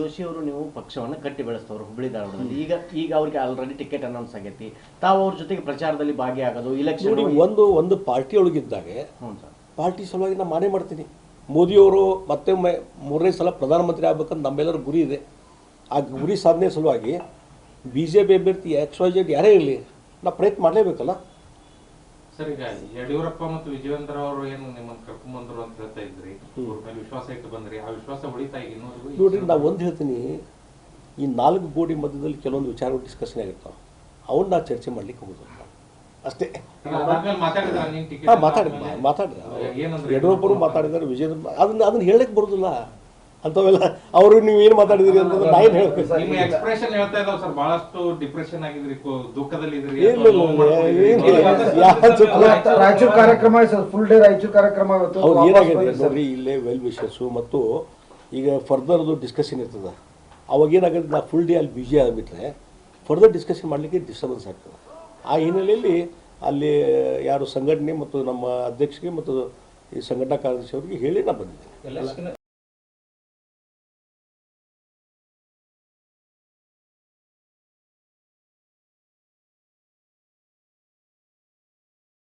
ಜೋಶಿ ಅವರು ನೀವು ಪಕ್ಷವನ್ನು ಕಟ್ಟಿ ಬೆಳೆಸ್ತವ್ರು ಹುಬ್ಳಿ ಧಾರವಾಡದಲ್ಲಿ ಈಗ ಈಗ ಅವ್ರಿಗೆ ಆಲ್ರೆಡಿ ಟಿಕೆಟ್ ಅನೌನ್ಸ್ ಆಗೈತಿ. ತಾವು ಅವ್ರ ಜೊತೆಗೆ ಪ್ರಚಾರದಲ್ಲಿ ಭಾಗಿಯಾಗೋದು ಇಲೆಕ್ಷನ್ ಒಂದು ಒಂದು ಪಾರ್ಟಿ ಒಳಗಿದ್ದಾಗ ಪಾರ್ಟಿ ಸಲುವಾಗಿ ನಾನು ಮಾಡೇ ಮಾಡ್ತೀನಿ. ಮೋದಿಯವರು ಮತ್ತೆ ಮೂರನೇ ಸಲ ಪ್ರಧಾನಮಂತ್ರಿ ಆಗ್ಬೇಕಂತ ನಮ್ಮೆಲ್ಲರ ಗುರಿ ಇದೆ. ಆ ಗುರಿ ಸಾಧನೆ ಸಲುವಾಗಿ ಬಿ ಜೆ ಪಿ ಅಭ್ಯರ್ಥಿ ಎಕ್ಸ್ ವೈ ಜೆಡ್ ಯಾರೇ ಇರಲಿ ನಾ ಪ್ರಯತ್ನ ಮಾಡಲೇಬೇಕಲ್ಲ? ಸರ್ ಈಗ ಯಡಿಯೂರಪ್ಪ ಮತ್ತು ವಿಜಯೇಂದ್ರ ಅವರು ಏನು ನಿಮ್ಮನ್ನ ಕರ್ಕೊಂಡ್ ಬಂದ್ರು ಅಂತ ಹೇಳ್ತಾ ಇದ್ರಿ ಅವ್ರ ಮೇಲೆ ವಿಶ್ವಾಸ ಇಟ್ಟು ಬಂದ್ರಿ ಆ ವಿಶ್ವಾಸ ಉಳಿತಾ ಈಗ ಇನ್ನೊಂದು ನೋಡ್ರಿ ನಾ ಒಂದು ಹೇಳ್ತೀನಿ ಈ ನಾಲ್ಕು ಗೋಡಿ ಮಧ್ಯದಲ್ಲಿ ಕೆಲವೊಂದು ವಿಚಾರಗಳು ಡಿಸ್ಕಷನ್ ಆಗಿರ್ತಾವೆ ಅವನ್ನ ನಾ ಚರ್ಚೆ ಮಾಡ್ಲಿಕ್ಕೆ ಹೋಗೋದು ಅಷ್ಟೇ. ಮಾತಾಡಿದ ಮಾತಾಡಿದ್ರ ಯಡಿಯೂರಪ್ಪರು ಮಾತಾಡಿದಾರೆ? ವಿಜಯ ಅದನ್ನ ಅದನ್ನ ಹೇಳಕ್ ಬರೋದಿಲ್ಲ. ಅಂಥವೆಲ್ಲ ಅವರು ನೀವು ಏನು ಮಾತಾಡಿದಿರಿ ಅಂತಂದ್ರೆ ನಾನು ಏನು ಹೇಳ್ಬೇಕು? ನಿಮ್ಮ ಎಕ್ಸ್ಪ್ರೆಷನ್ ಹೇಳ್ತಾ ಇದಾವ ಸರ್ ಬಹಳಷ್ಟು ಡಿಪ್ರೆಷನ್ ಆಗಿದ್ರಿ ಕೋ- ಯಾವ ಸುತ್ತ- ರಾಯಚೂರು ಕಾರ್ಯಕ್ರಮ ಫುಲ್ ಡೇ ರಾಯಚೂರು ಕಾರ್ಯಕ್ರಮ ಇವತ್ತು ಅವ್ರು ವಾಪಸ್ ಏನಾಗಿದೆ. ನೋಡ್ರಿ ಇಲ್ಲೇ ವೆಲ್ ವಿಶಸ್ಸು ಮತ್ತು ಈಗ ಫರ್ದರ್ದು ಡಿಸ್ಕಷನ್ ಇರ್ತದೆ. ಅವಾಗ ಏನಾಗುತ್ತೆ ನಾ ಫುಲ್ ಡೇ ಅಲ್ಲಿ ಬಿಜಿ ಆಗಿಬಿಟ್ರೆ ಫರ್ದರ್ ಡಿಸ್ಕಷನ್ ಮಾಡಲಿಕ್ಕೆ ಡಿಸ್ಟರ್ಬೆನ್ಸ್ ಆಗ್ತದೆ. ಆ ಹಿನ್ನೆಲೆಯಲ್ಲಿ ಅಲ್ಲಿ ಯಾರು ಸಂಘಟನೆ ಮತ್ತು ನಮ್ಮ ಅಧ್ಯಕ್ಷರಿಗೆ ಮತ್ತು ಈ ಸಂಘಟನಾ ಕಾರ್ಯದರ್ಶಿ ಅವರಿಗೆ ಹೇಳಿ ನಾ ಬಂದಿದ್ದೇನೆ.